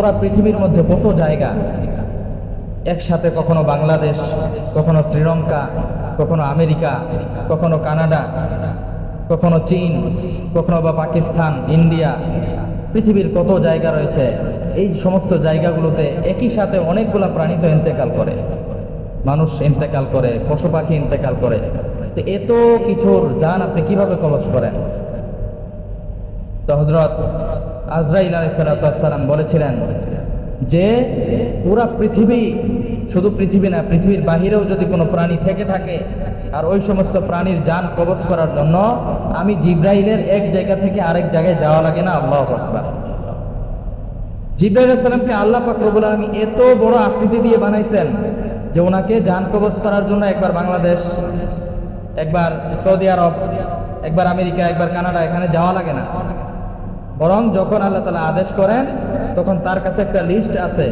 পুরা পৃথিবীর মধ্যে কত জায়গা? একসাথে কখনো বাংলাদেশ, কখনো শ্রীলঙ্কা, কখনো আমেরিকা, কখনো কানাডা, কখনো চীন, কখনো বা পাকিস্তান, ইন্ডিয়া। পৃথিবীর কত জায়গা রয়েছে? এই সমস্ত জায়গাগুলোতে একই সাথে অনেকগুলা প্রাণী তো ইন্তেকাল করে। মানুষ ইন্তেকাল করে, পশু পাখি ইন্তেকাল করে। তো এত কিছুর যান আপনি কীভাবে কবচ করেন? তো হজরত আজরাইল আলাইসালাম বলেছিলেন যে পুরা পৃথিবী শুধু পৃথিবী না, পৃথিবীর বাহিরেও যদি কোনো প্রাণী থেকে থাকে আর ওই সমস্ত প্রাণীর যান কবচ করার জন্য আমি জিব্রাইলের এক জায়গা থেকে আরেক জায়গায় যাওয়া লাগে না, আল্লাহ আকবার। জিব্রাইল সালামকে আল্লাহ ফাকরবুল আলমী এত বড় আকৃতি দিয়ে বানাইছেন যে ওনাকে যান কবচ করার জন্য একবার বাংলাদেশ, একবার সৌদি আরব, একবার আমেরিকা, একবার কানাডা এখানে যাওয়া লাগে না। বরং যখন আল্লাহ তালা আদেশ করেন, তখন তার কাছে একটা লিস্ট আছে।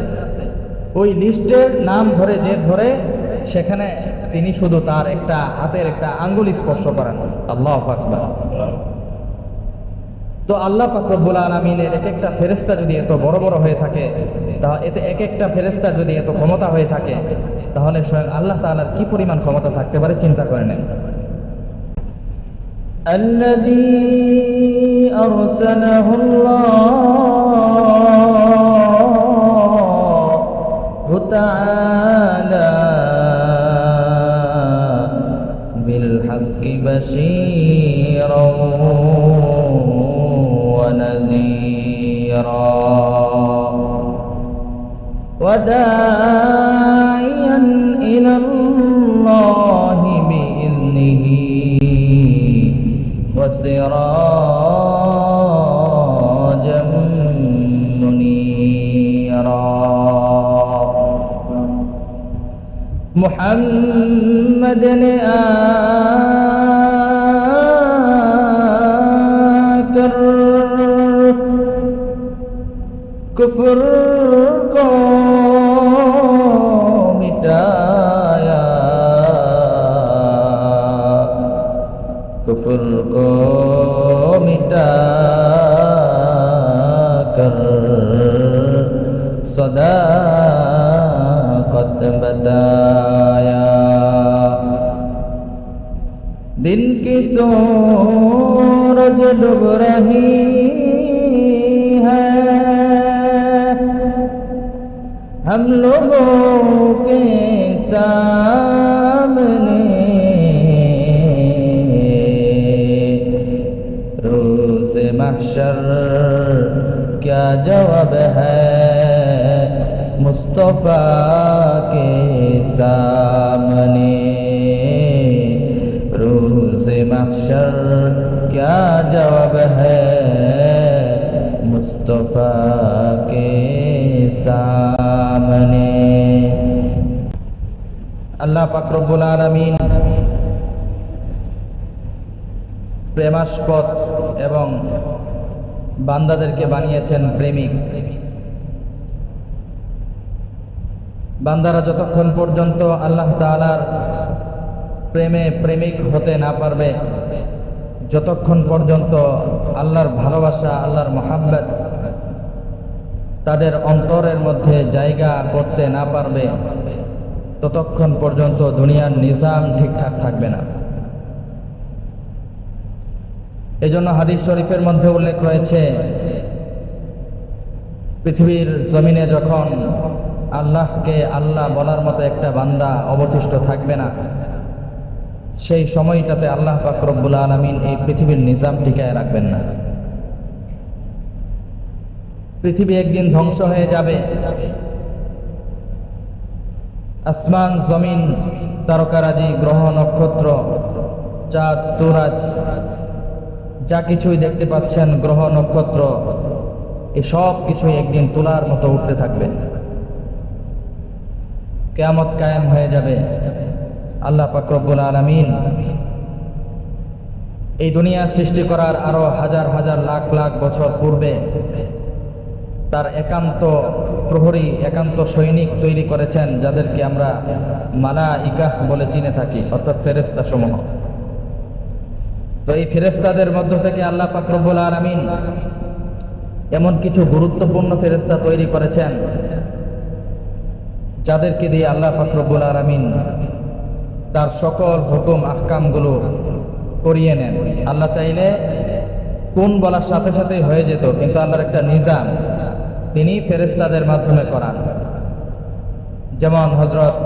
ওই লিস্টের নাম ধরে যে ধরে সেখানে তিনি শুধু তার একটা হাতের একটা আঙ্গুল স্পর্শ করেন। আল্লাহ আকবার। তো আল্লাহ পাকরবুল আলমিনের এক একটা ফেরেস্তা যদি এত বড় বড় হয়ে থাকে, তা এতে এক একটা ফেরেস্তা যদি এত ক্ষমতা হয়ে থাকে, তাহলে স্বয়ং আল্লাহ তাআলার কি পরিমাণ ক্ষমতা থাকতে পারে চিন্তা করে নেন। الذي أرسله الله تعالى بالحق بشيرا ونذيرا وداعيا وسراجا منيرا. محمد آكر. کفر کو सदाकत बताया। दिन की सूरज डूब रही है। हम लोगों के सामने रूस महशर, क्या जवाब है? मुस्तफ़ा के सामने रोज महशर क्या जवाब है मुस्तफ़ा के सामने আল্লাহ পাকরবুল আলমিন প্রেমাস্পদ এবং বান্দাদেরকে বানিয়েছেন প্রেমিক বান্দারা যতক্ষণ পর্যন্ত আল্লাহ তালার প্রেমে প্রেমিক হতে না পারবে, যতক্ষণ পর্যন্ত আল্লাহর ভালোবাসা, আল্লাহর মহাব্বত তাদের অন্তরের মধ্যে জায়গা করতে না পারবে, ততক্ষণ পর্যন্ত দুনিয়ার নিজাম ঠিকঠাক থাকবে না। এজন্য হাদিস শরীফের মধ্যে উল্লেখ রয়েছে, পৃথিবীর জমিনে যখন আল্লাহকে আল্লাহ বলার মতো একটা বান্দা অবশিষ্ট থাকবে না। সেই সময়টাতে আল্লাহ পাকরব্বুল আলমিন এই পৃথিবীর নিজাম টিকায় রাখবেন না। পৃথিবী একদিন ধ্বংস হয়ে যাবে। আসমান, জমিন, তারকারাজি, গ্রহ, নক্ষত্র, চাঁদ, সুরাজ, যা কিছুই দেখতে পাচ্ছেন, গ্রহ, নক্ষত্র এসব কিছুই একদিন তুলার মতো উঠতে থাকবে। কেয়ামত কায়েম হয়ে যাবে। আল্লাহ পাকরব্বুল আলমিন এই দুনিয়া সৃষ্টি করার আরও হাজার হাজার লাখ লাখ বছর পূর্বে তার একান্ত প্রহরী, একান্ত সৈনিক তৈরি করেছেন, যাদেরকে আমরা মালা ইকাহ বলে চিনে থাকি, অর্থাৎ ফেরেস্তা সমূহ তো এই ফেরেস্তাদের মধ্য থেকে আল্লাহ পাকরবুল আলমিন এমন কিছু গুরুত্বপূর্ণ ফেরেস্তা তৈরি করেছেন যাদেরকে দিয়ে আল্লাহ ফাকরবুল আলমিন তার সকল হুকুম, আহকামগুলো করিয়ে নেন। আল্লাহ চাইলে কোন বলার সাথে সাথেই হয়ে যেত, কিন্তু আল্লাহর একটা নিজাম তিনি ফেরেস্তাদের মাধ্যমে করান। যেমন হজরত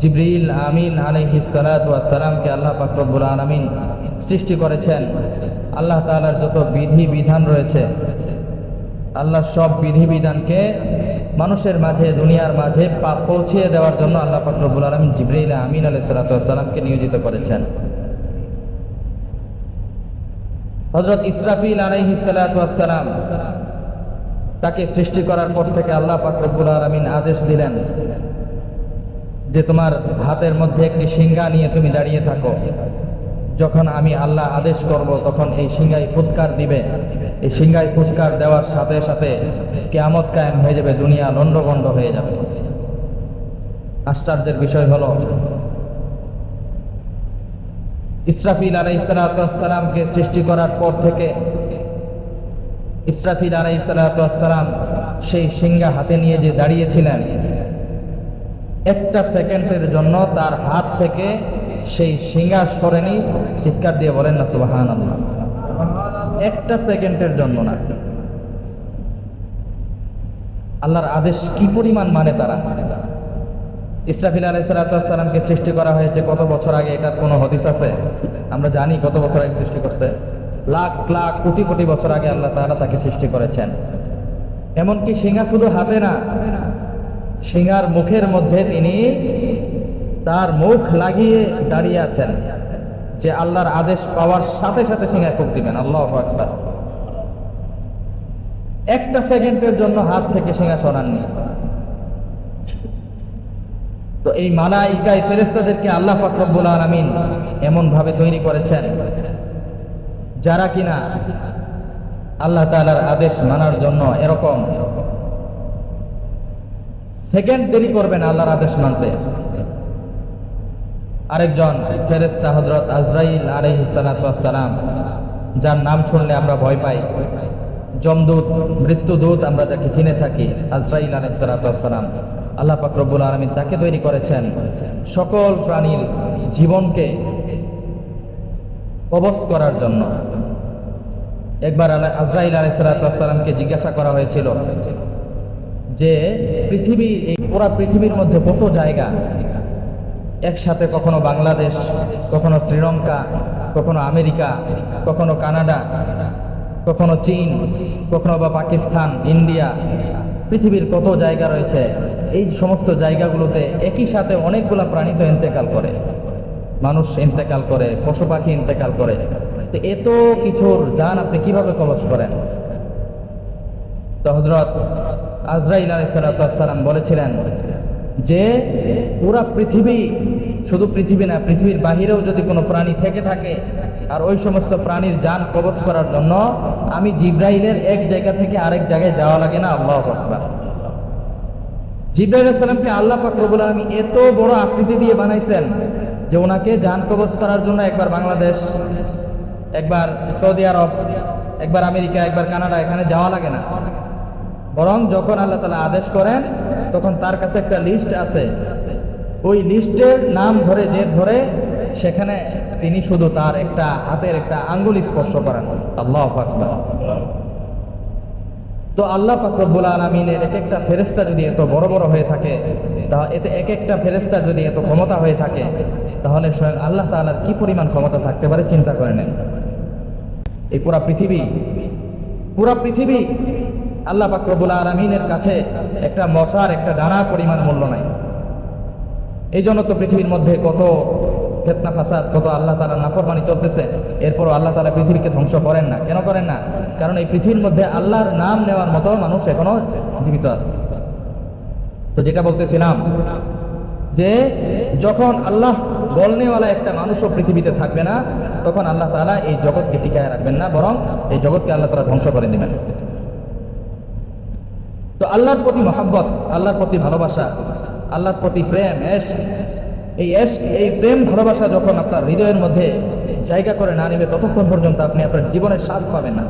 জিবরিল আমিন আলহিসালামকে আল্লাহ ফাকরবুল আলমিন সৃষ্টি করেছেন। আল্লাহ তালার যত বিধি বিধান রয়েছে, আল্লাহ সব বিধি বিধানকে মানুষের মাঝে, দুনিয়ার মাঝে পৌঁছিয়ে দেওয়ার জন্য আল্লাহ ফাকরবুল আলমিন জিবরিল আমিন আলাইসালাতামকে নিয়োজিত করেছেন। হজরত ইসরাফিল আলাইহিসালাম তাকে সৃষ্টি করার পর থেকে আল্লাহ ফাকরবুল আলমিন আদেশ দিলেন যে তোমার হাতের মধ্যে একটি সিঙ্গা নিয়ে তুমি দাঁড়িয়ে থাকো। যখন আমি আল্লাহ আদেশ করব, তখন এই সিংহাই ফুৎকার দিবে। এই সিংহাই ফুৎকার দেওয়ার সাথে সাথে কেয়ামত কায়েম হয়ে যাবে, দুনিয়া লণ্ডভণ্ড হয়ে যাবে। আশ্চর্যের বিষয় হলো, ইসরাফিল আলাই সালাতামকে সৃষ্টি করার পর থেকে ইসরাফিল আলাই সালাতাম সেই সিংহা হাতে নিয়ে যে দাঁড়িয়েছিলেন, একটা সেকেন্ডের জন্য তার হাত থেকে সেই সিঙ্গা সরেনি চিৎকার দিয়ে বলেন না সুবাহান একটা সেকেন্ডের জন্য না। আল্লাহর আদেশ কি পরিমাণ মানে তারা? ইসরাফিল আলাইসালামকে সৃষ্টি করা হয়েছে কত বছর আগে? এটার কোনো হদিস আছে? আমরা জানি কত বছর আগে সৃষ্টি করতে লাখ লাখ, কোটি কোটি বছর আগে আল্লাহ তাআলা তাকে সৃষ্টি করেছেন। এমনকি সিঙ্গা শুধু হাতে না সিঙ্গার মুখের মধ্যে তিনি তার মুখ লাগিয়ে দাঁড়িয়ে আছেন, যে আল্লাহর আদেশ পাওয়ার সাথে সাথে সিঙ্গায় ফুক দিবেন। আল্লাহ একবার একটা সেকেন্ডের জন্য হাত থেকে সিঙ্গা সরাননি তো এই মালাইকায় ফেরেস্তাদেরকে আল্লাহ ফাকরবুল আলমিন এমন ভাবে তৈরি করেছেন, যারা কিনা আল্লাহ তালার আদেশ মানার জন্য এরকম। সেকেন্ড দেরি করবেন আল্লাহর আদেশ মানতে। আরেকজন ফেরেস্তা হজরত আজরাইল আলহিসালাম যার নাম শুনলে আমরা ভয় পাই। জমদূত মৃত্যুদূত আমরা যাকে চিনে থাকি, আজরাইল আলহিসালাম আল্লাহ পাকরবুল আলমিন তাকে তৈরি করেছেন। সকল প্রাণীর জীবনকে কবচ করার জন্য। একবার আজরাইল আলহিসালামকে জিজ্ঞাসা করা হয়েছিল যে, পৃথিবী এই পুরা পৃথিবীর মধ্যে কত জায়গা? একসাথে কখনো বাংলাদেশ, কখনো শ্রীলঙ্কা, কখনো আমেরিকা, কখনো কানাডা, কখনো চীন, কখনো বা পাকিস্তান, ইন্ডিয়া, পৃথিবীর কত জায়গা রয়েছে, এই সমস্ত জায়গাগুলোতে একই সাথে অনেকগুলো প্রাণী তো ইন্তেকাল করে। মানুষ ইন্তেকাল করে, পশু পাখি ইন্তেকাল করে। তো এত কিছুর যান আপনি কীভাবে কবচ করেন? তো হজরত আজরাইল আলাইসালাম বলেছিলেন যে পুরা পৃথিবী শুধু পৃথিবী না, পৃথিবীর বাহিরেও যদি কোনো প্রাণী থেকে থাকে আর ওই সমস্ত প্রাণীর যান কবচ করার জন্য আমি জিব্রাইলের এক জায়গা থেকে আরেক জায়গায় যাওয়া লাগে না, আল্লাহ আকবার। জিব্রাইল সালামকে আল্লাহ ফাকরবুল আলমী এত বড় আকৃতি দিয়ে বানাইছেন যে ওনাকে যান কবচ করার জন্য একবার বাংলাদেশ, একবার সৌদি আরব, একবার আমেরিকা, একবার কানাডা এখানে যাওয়া লাগে না। বরং যখন আল্লাহ তালা আদেশ করেন, তখন তার কাছে একটা লিস্ট আছে। ওই লিস্টের নাম ধরে যে ধরে, সেখানে তিনি শুধু তার একটা হাতের একটা আঙ্গুল স্পর্শ করেন। আল্লাহ আকবার। তো আল্লাহ ফাকরবুল আলমিনের এক একটা ফেরেস্তা যদি এত বড় বড় হয়ে থাকে, তা এতে এক একটা ফেরেস্তা যদি এত ক্ষমতা হয়ে থাকে, তাহলে স্বয়ং আল্লাহ তালার কি পরিমাণ ক্ষমতা থাকতে পারে চিন্তা করে নেন। এই পুরা পৃথিবী পুরা পৃথিবী আল্লাহ ফাকরবুল আলমিনের কাছে একটা মশার, একটা ডানা পরিমাণ মূল্য নাই। এই জন্য তো পৃথিবীর মধ্যে কত ফেতনা, ফাসাদ, কত আল্লাহ তালা নাফরমানি চলতেছে, এরপরও আল্লাহ তালা পৃথিবীকে ধ্বংস করেন না। কেন করেন না? কারণ এই পৃথিবীর মধ্যে আল্লাহর নাম নেওয়ার মতো মানুষ এখনও জীবিত আছে। তো যেটা বলতেছিলাম যে, যখন আল্লাহ বলনেওয়ালা একটা মানুষও পৃথিবীতে থাকবে না, তখন আল্লাহ তালা এই জগৎকে টিকায় রাখবেন না, বরং এই জগৎকে আল্লাহ তালা ধ্বংস করে দেবেন। তো আল্লাহর প্রতি মহাব্বত, আল্লাহর প্রতি ভালোবাসা, আল্লাহর প্রতি প্রেম, এস। এই এস, এই প্রেম, ভালোবাসা যখন আপনার হৃদয়ের মধ্যে জায়গা করে না নেবে, ততক্ষণ পর্যন্ত আপনি আপনার জীবনের স্বাদ পাবেন না।